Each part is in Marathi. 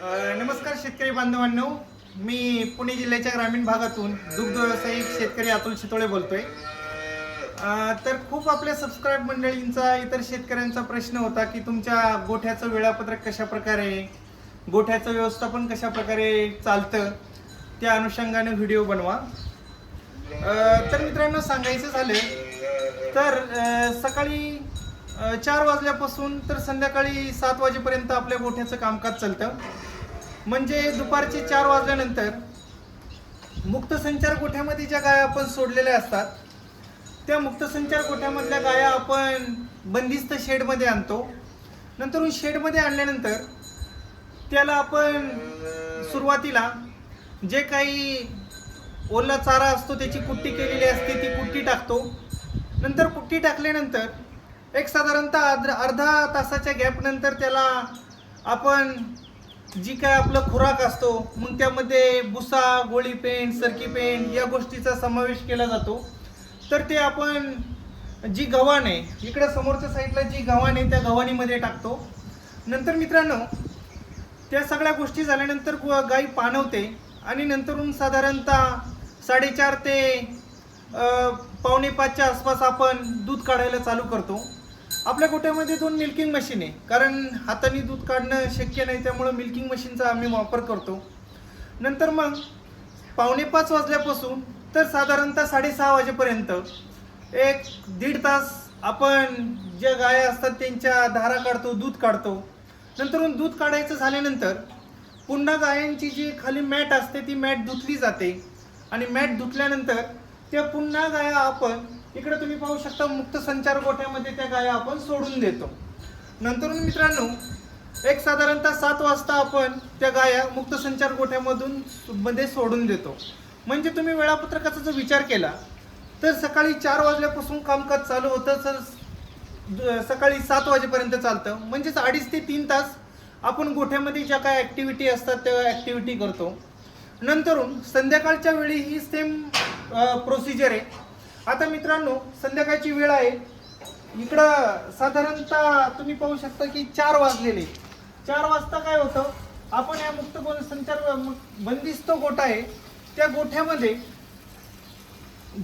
नमस्कार शेतकरी बांधवांनो. मी पुणे जिल्ह्याच्या ग्रामीण भागातून दुग्ध व्यावसायिक शेतकरी अतुल शितोळे बोलतोय. तर खूप आपल्या सबस्क्राईब मंडळींचा इतर शेतकऱ्यांचा प्रश्न होता की तुमच्या गोठ्याचं वेळापत्रक कशा प्रकारे गोठ्याचं व्यवस्थापन कशा प्रकारे चालतं? त्या अनुषंगाने व्हिडिओ बनवा. तर मित्रांनो सांगायचं झालं तर सकाळी चार वाजल्यापासून तर संध्याकाळी सात वाजेपर्यंत आपल्या गोठ्याचं कामकाज चालतं. म्हणजे दुपारचे चार वाजल्यानंतर मुक्त संचार गोठ्यामध्ये ज्या गाया आपण सोडलेल्या असतात त्या मुक्त संचार गोठ्यामधल्या गाया आपण बंदिस्त शेडमध्ये आणतो. नंतर शेडमध्ये आणल्यानंतर त्याला आपण सुरुवातीला जे काही ओला चारा असतो त्याची कुट्टी केलेली असते ती कुट्टी टाकतो. नंतर कुट्टी टाकल्यानंतर एक साधारणतः अर्ध- अर्धा तासाच्या गॅपनंतर त्याला आपण जी काय आपलं खुराक असतो मग त्यामध्ये भुसा गोळी पेंट सरकी पेंट या गोष्टीचा समावेश केला जातो. तर ते आपण जी गव्हाण आहे इकडं समोरच्या साईडला जी गव्हाण आहे त्या गव्हाणीमध्ये टाकतो. नंतर मित्रांनो त्या सगळ्या गोष्टी झाल्यानंतर गाई पाणवते आणि नंतरून साधारणतः साडेचार ते पावणे पाचच्या आसपास आपण दूध काढायला चालू करतो. आपल्या गोट्यामध्ये दोन मिल्किंग मशीन आहे. कारण हाताने दूध काढणं शक्य नाही त्यामुळं मिल्किंग मशीनचा आम्ही वापर करतो. नंतर मग पावणे पाच वाजल्यापासून तर साधारणतः साडेसहा वाजेपर्यंत एक दीड तास आपण ज्या गाया असतात त्यांच्या धारा काढतो दूध काढतो. नंतरून दूध काढायचं झाल्यानंतर पुन्हा गायांची जी खाली मॅट असते ती मॅट धुतली जाते. आणि मॅट धुतल्यानंतर त्या पुन्हा गाया आपण इकडे तुम्ही पाहू शकता मुक्त संचार गोठ्यामध्ये त्या गाया आपण सोडून देतो. नंतर मित्रांनो एक साधारणतः सात वाजता आपण त्या गाया मुक्त संचार गोठ्यामधून मध्ये सोडून देतो. म्हणजे तुम्ही वेळापत्रकाचा जर विचार केला तर सकाळी चार वाजल्यापासून कामकाज चालू होतं तर सकाळी सात वाजेपर्यंत चालतं. म्हणजेच अडीच ते तीन तास आपण गोठ्यामध्ये ज्या काय ॲक्टिव्हिटी असतात त्या ॲक्टिव्हिटी करतो. नंतरून संध्याकाळच्या वेळी ही सेम प्रोसिजर आहे. आता मित्रांनो संध्याकाळची वेळ आहे. इकडं साधारणतः तुम्ही पाहू शकता की चार वाजलेले. चार वाजता काय होतं? आपण या मुक्त गो- संचार बंदिस्त गोठा आहे. त्या गोठ्यामध्ये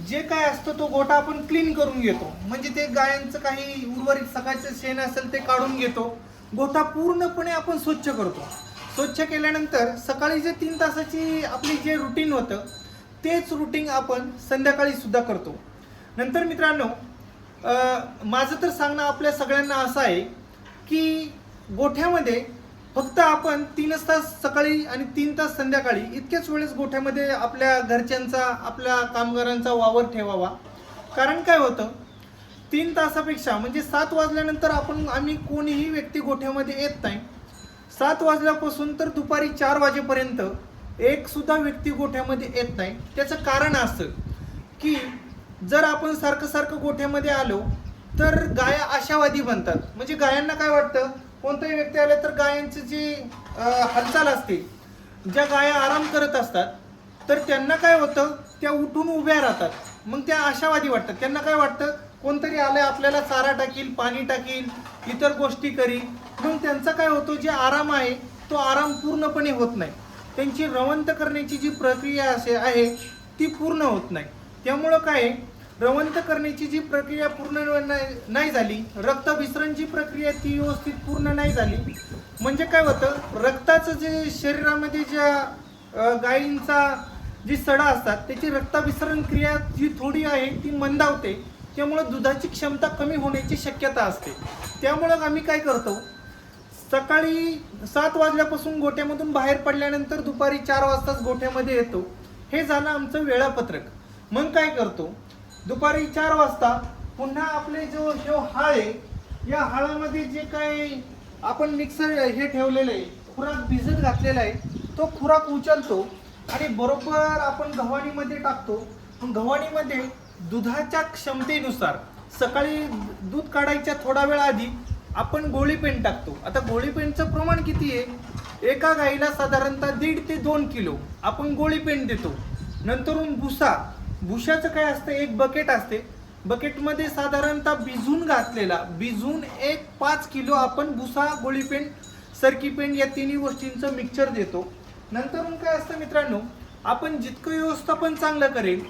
जे काय असतं तो गोठा आपण क्लीन करून घेतो. म्हणजे ते गायांचं काही उर्वरित सकाळचं शेण असेल ते काढून घेतो. गोठा पूर्णपणे आपण स्वच्छ करतो. स्वच्छ केल्यानंतर सकाळी जे तीन तासाची आपली जे रुटीन होतं तेच रुटीन आपण संध्याकाळी सुद्धा करतो. नंतर मित्रांनो माझं तर सांगणं आपल्या सगळ्यांना असं आहे की गोठ्यामध्ये फक्त आपण तीनच तास सकाळी आणि तीन तास संध्याकाळी इतक्याच वेळेस गोठ्यामध्ये आपल्या घरच्यांचा आपल्या कामगारांचा वावर ठेवावा. कारण काय होतं? तीन तासापेक्षा म्हणजे सात वाजल्यानंतर आपण आम्ही कोणीही व्यक्ती गोठ्यामध्ये येत नाही. सात वाजल्यापासून तर दुपारी चार वाजेपर्यंत एकसुद्धा व्यक्ती गोठ्यामध्ये येत नाही. त्याचं कारण असं की जर आपण सारखं सारखं गोठ्यामध्ये आलो तर गाया आशावादी बनतात. म्हणजे गायांना काय वाटतं? कोणताही व्यक्ती आले तर गायांची जी हालचाल असते ज्या गाया आराम करत असतात तर त्यांना काय होतं? त्या उठून उभ्या राहतात. मग त्या आशावादी वाटतात. त्यांना काय वाटतं? कोणतरी आलंय आपल्याला चारा टाकील पाणी टाकील इतर गोष्टी करील. मग त्यांचा काय होतो? जे आराम आहे तो आराम पूर्णपणे होत नाही. त्यांची रवंत करण्याची जी प्रक्रिया असे आहे ती पूर्ण होत नाही. त्यामुळं काय आहे, रवंत करण्याची जी प्रक्रिया पूर्ण नाही- नाही झाली रक्तभिसरण जी प्रक्रिया ती व्यवस्थित पूर्ण नाही झाली म्हणजे काय होतं? रक्ताचं जे शरीरामध्ये ज्या गायींचा जी सडा असतात त्याची रक्ताभिसरण क्रिया जी थोडी आहे ती मंदावते. त्यामुळं दुधाची क्षमता कमी होण्याची शक्यता असते. त्यामुळं आम्ही काय करतो? सकाळी सात वाजल्यापासून गोठ्यामधून बाहेर पडल्यानंतर दुपारी चार वाजताच गोठ्यामध्ये येतो. हे झालं आमचं वेळापत्रक. मग काय करतो? दुपारी चार वाजता पुन्हा आपले जो जो हाळ आहे या हाळामध्ये जे काय आपण मिक्सर हे ठेवलेलं आहे खुराक भिजत घातलेला आहे तो खुराक उचलतो आणि बरोबर आपण गव्हाणीमध्ये टाकतो. गव्हाणीमध्ये दुधाच्या क्षमतेनुसार सकाळी दूध काढायच्या थोडा वेळ आधी आपण गोळीपेंट टाकतो. आता गोळीपेंटचं प्रमाण किती आहे? एका गाईला साधारणतः दीड ते दोन किलो आपण गोळी पेंट देतो. नंतरून भुसा भुशाचं काय असतं? एक बकेट असते. बकेटमध्ये साधारणतः भिजून घातलेला भिजून एक पाच किलो आपण भुसा गोळी पेंट सरकी पेंड या तिन्ही गोष्टींचं मिक्सचर देतो. नंतर काय असतं मित्रांनो आपण जितकं व्यवस्थापन चांगलं करेल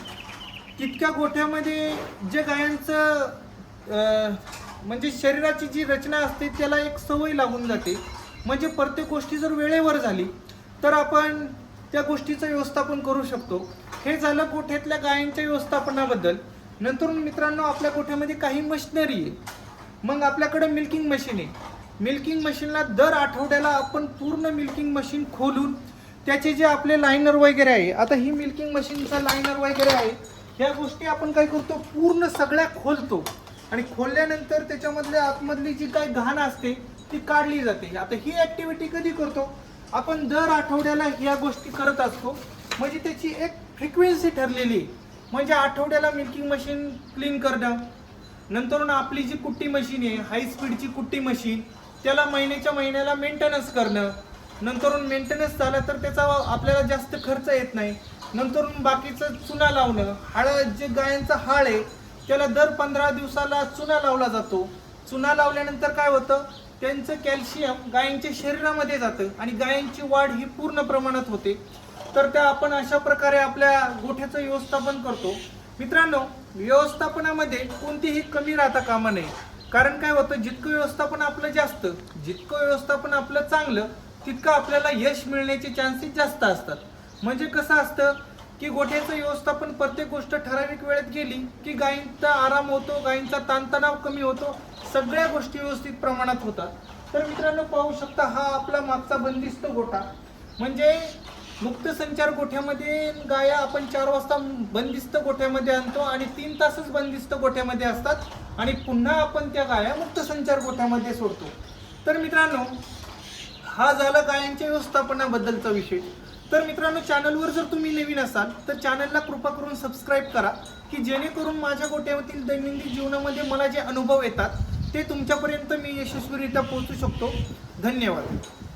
तितक्या गोठ्यामध्ये जे गायांचं म्हणजे शरीराची जी रचना असते त्याला एक सवय लागून जाते. म्हणजे प्रत्येक गोष्टी जर वेळेवर झाली तर आपण त्या गोष्टीचं व्यवस्थापन करू शकतो. हे झालं गोठ्यातल्या गायांच्या व्यवस्थापनाबद्दल. नंतर मित्रांनो आपल्या गोठ्यामध्ये काही मशिनरी आहे. मग आपल्याकडे मिल्किंग मशीन आहे. मिल्किंग मशीनला दर आठवड्याला आपण पूर्ण मिल्किंग मशीन खोलून त्याचे जे आपले लायनर वगैरे आहे आता ही मिल्किंग मशीनचा लायनर वगैरे आहे ह्या गोष्टी आपण काय करतो पूर्ण सगळ्या खोलतो. आणि खोलल्यानंतर त्याच्यामधल्या आतमधली जी काही घाण असते ती काढली जाते. आता ही ॲक्टिव्हिटी कधी करतो? आपण दर आठवड्याला ह्या गोष्टी करत असतो. म्हणजे त्याची एक फ्रिक्वेन्सी ठरलेली. म्हणजे आठवड्याला मिल्किंग मशीन क्लीन करणं. नंतर आपली जी कुट्टी मशीन आहे हाय स्पीडची कुट्टी मशीन त्याला महिन्याच्या महिन्याला मेंटेनन्स करणं. नंतर मेंटेनन्स झाला तर त्याचा आपल्याला जास्त खर्च येत नाही. नंतर बाकीचं चुना लावणं. हळद जे गायांचा हाळ आहे त्याला दर पंधरा दिवसाला चुना लावला जातो. चुना लावल्यानंतर काय होतं? त्यांचं कॅल्शियम गायींच्या शरीरामध्ये जातं आणि गायींची वाढ ही पूर्ण प्रमाणात होते. तर त्या आपण अशा प्रकारे आपल्या गोठ्याचं व्यवस्थापन करतो. मित्रांनो व्यवस्थापनामध्ये कोणतीही कमी राहता कामा नये. कारण काय होतं जितकं व्यवस्थापन आपलं जास्त जितकं व्यवस्थापन आपलं चांगलं तितकं आपल्याला यश मिळण्याचे चान्सेस जास्त असतात. म्हणजे कसं असतं की गोठ्याचं व्यवस्थापन प्रत्येक गोष्ट ठराविक वेळेत गेली की गायींचा आराम होतो गायींचा ताणतणाव कमी होतो सगळ्या गोष्टी व्यवस्थित प्रमाणात होतात. तर मित्रांनो पाहू शकता हा आपला मागचा बंदिस्त गोठा. म्हणजे मुक्त संचार गोठ्यामध्ये गाया आपण चार वाजता बंदिस्त गोठ्यामध्ये आणतो आणि तीन तासच बंदिस्त गोठ्यामध्ये असतात आणि पुन्हा आपण त्या गाया मुक्त संचार गोठ्यामध्ये सोडतो. तर मित्रांनो हा झाला गायांच्या व्यवस्थापनाबद्दलचा विषय. तर मित्रांनो चॅनलवर जर तुम्ही नवीन असाल तर चॅनलला कृपा करून सबस्क्राईब करा की जेणेकरून माझ्या गोट्यावरील दैनंदिन जीवनामध्ये मला जे अनुभव येतात ते तुमच्यापर्यंत मी यशस्वीरित्या पोहोचू शकतो. धन्यवाद.